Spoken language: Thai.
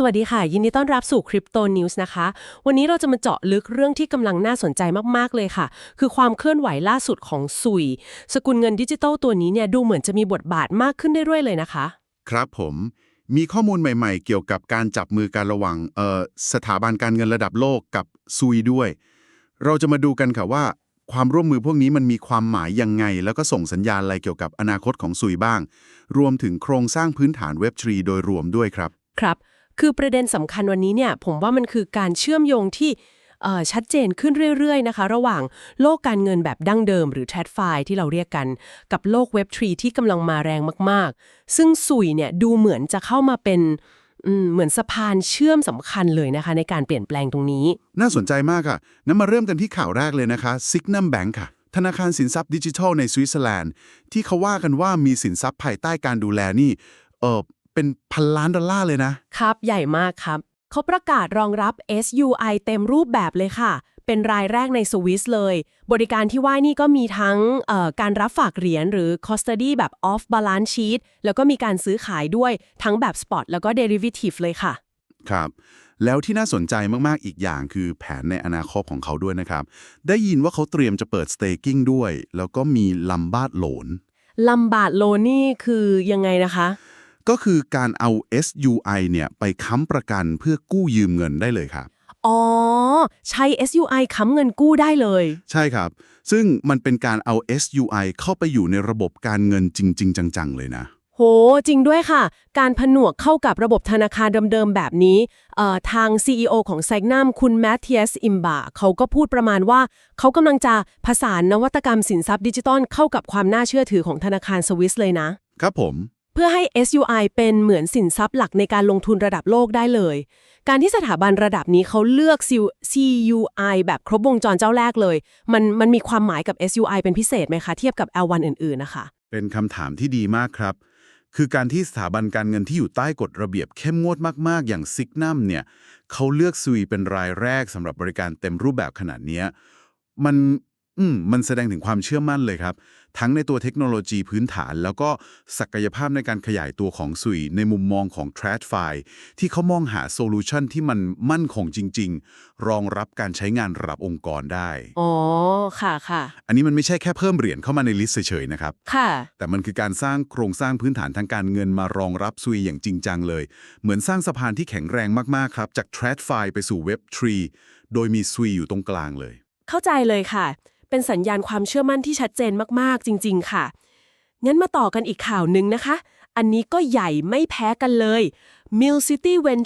สวัสดีค่ะ ยินดีต้อนรับสู่คริปโตนิวส์นะคะ วันนี้เราจะมาเจาะลึกเรื่องที่กำลังน่าสนใจมากๆเลยค่ะ คือความเคลื่อนไหวล่าสุดของซุย สกุลเงินดิจิตอลตัวนี้เนี่ยดูเหมือนจะมีบทบาทมากขึ้นเรื่อยๆเลยนะคะ ครับผม มีข้อมูลใหม่ๆ เกี่ยวกับการจับมือการระหว่างเอ่อสถาบันการเงินระดับโลกกับซุยด้วย เราจะมาดูกันค่ะว่า ความร่วมมือพวกนี้มันมีความหมายยังไง แล้วก็ส่งสัญญาณอะไรเกี่ยวกับอนาคตของซุยบ้าง รวมถึงโครงสร้างพื้นฐานเว็บทรีโดยรวมด้วยครับ ครับ คือประเด็นสำคัญวันนี้เนี่ยผมว่ามันคือการเชื่อมโยงที่ชัดเจนขึ้นเรื่อยๆนะคะ ระหว่างโลกการเงินแบบดั้งเดิม หรือ t r a d f i ที่เราเรียกกัน กับโลกเว็บทรีที่กำลังมาแรงมากๆ ซึ่งสุยเนี่ยดูเหมือนจะเข้ามาเป็นเหมือนสะพานเชื่อมสำคัญเลยนะคะ ในการเปลี่ยนแปลงตรงนี้ น่าสนใจมากอะนั้นมาเริ่มกันที่ข่าวแรกเลยนะคะ Signum Bank ค่ะ ธนาคารสินทรัพย์ดิจิทัลในสวิตเซอร์แลนด์ ที่เขาว่ากันว่ามีสินทรัพย์ภายใต้การดูแลนี่เออ เป็นพันล้านดอลลาร์เลยนะ ครับ ใหญ่มากครับ เขาประกาศรองรับ SUI เต็มรูปแบบเลยค่ะ เป็นรายแรกในสวิสเลย บริการที่ว่านี่ก็มีทั้งเอ่อการรับฝากเหรียญหรือ custody แบบ off balance sheet แล้วก็มีการซื้อขายด้วยทั้งแบบ spot แล้วก็ derivative เลยค่ะ ครับแล้วที่น่าสนใจมาก ๆ อีกอย่างคือแผนในอนาคตของเขาด้วยนะครับ ได้ยินว่าเขาเตรียมจะเปิด staking ด้วย แล้วก็มีลัมบาดโหลนลำบาดโลนี่คือยังไงนะคะ ก็คือการเอา SUI เนี่ยไปค้ำประกันเพื่อกู้ยืมเงินได้เลยครับ อ๋อ ใช้ SUI ค้ำเงินกู้ได้เลย ใช่ครับ ซึ่งมันเป็นการเอา SUI เข้าไปอยู่ในระบบการเงินจริง ๆ จัง ๆ เลยนะ โห จริงด้วยค่ะ การผนวกเข้ากับระบบธนาคารเดิม ๆ แบบนี้เอ่อทาง CEO ของไซนัมคุณแมทเทียสอิมบาเขาก็พูดประมาณว่า เขากำลังจะผสานนวัตกรรมสินทรัพย์ดิจิตอลเข้ากับความน่าเชื่อถือของธนาคารสวิสเลยนะ ครับผมเพื่อให้ SUI เป็นเหมือนสินทรัพย์หลักในการลงทุนระดับโลกได้เลย การที่สถาบันระดับนี้เขาเลือก CUI แบบครบวงจรเจ้าแรกเลย มันมันมีความหมายกับ SUI เป็นพิเศษไหมคะเทียบกับ L1 อื่นๆนะคะ เป็นคำถามที่ดีมากครับ คือการที่สถาบันการเงินที่อยู่ใต้กฎระเบียบเข้มงวดมากๆ อย่างซิกนัมเนี่ยเขาเลือกซุยเป็นรายแรกสำหรับบริการเต็มรูปแบบขนาดเนี้ยมัน อืมมันแสดงถึงความเชื่อมั่นเลยครับ ทั้งในตัวเทคโนโลยีพื้นฐาน แล้วก็ศักยภาพในการขยายตัวของซุยในมุมมองของ t r a d f i ที่เขามองหาโซลูชันที่มันมั่นคงจริง ๆ รองรับการใช้งานระดับองค์กรได้ อ๋อ ค่ะค่ะ อันนี้มันไม่ใช่แค่เพิ่มเหรียญเข้ามาในลิสต์เฉยๆนะครับ ค่ะ แต่มันคือการสร้างโครงสร้างพื้นฐานทางการเงินมารองรับซุยอย่างจริงจังเลย เหมือนสร้างสะพานที่แข็งแรงมากๆครับจาก t r a d f i ไปสู่เว็บ3โดยมีซุยอยู่ตรงกลางเลย เข้าใจเลยค่ะ เป็นสัญญาณความเชื่อมั่นที่ชัดเจนมากๆ จริง ๆ ค่ะ งั้นมาต่อกันอีกข่าวหนึ่งนะคะ อันนี้ก็ใหญ่ไม่แพ้กันเลย Mill City Venture